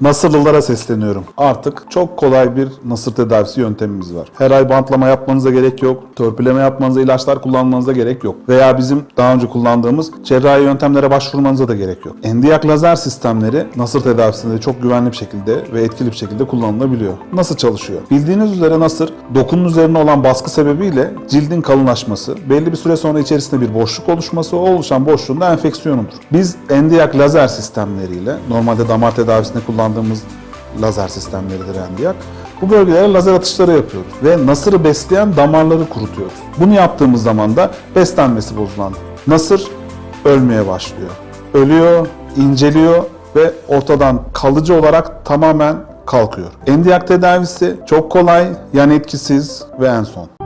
Nasırlılara sesleniyorum. Artık çok kolay bir nasır tedavisi yöntemimiz var. Her ay bantlama yapmanıza gerek yok. Törpüleme yapmanıza, ilaçlar kullanmanıza gerek yok. Veya bizim daha önce kullandığımız cerrahi yöntemlere başvurmanıza da gerek yok. Endiyak lazer sistemleri nasır tedavisinde çok güvenli bir şekilde ve etkili bir şekilde kullanılabiliyor. Nasıl çalışıyor? Bildiğiniz üzere nasır dokunun üzerine olan baskı sebebiyle cildin kalınlaşması, belli bir süre sonra içerisinde bir boşluk oluşması, o oluşan boşluğun da enfeksiyonudur. Biz endiyak lazer sistemleriyle, normalde damar tedavisinde kullandığımız lazer sistemleridir endiyak. Bu bölgelere lazer atışları yapıyoruz ve nasırı besleyen damarları kurutuyoruz. Bunu yaptığımız zaman da beslenmesi bozulan nasır ölmeye başlıyor. Ölüyor, inceliyor ve ortadan kalıcı olarak tamamen kalkıyor. Endiyak tedavisi çok kolay, yan etkisiz ve en son.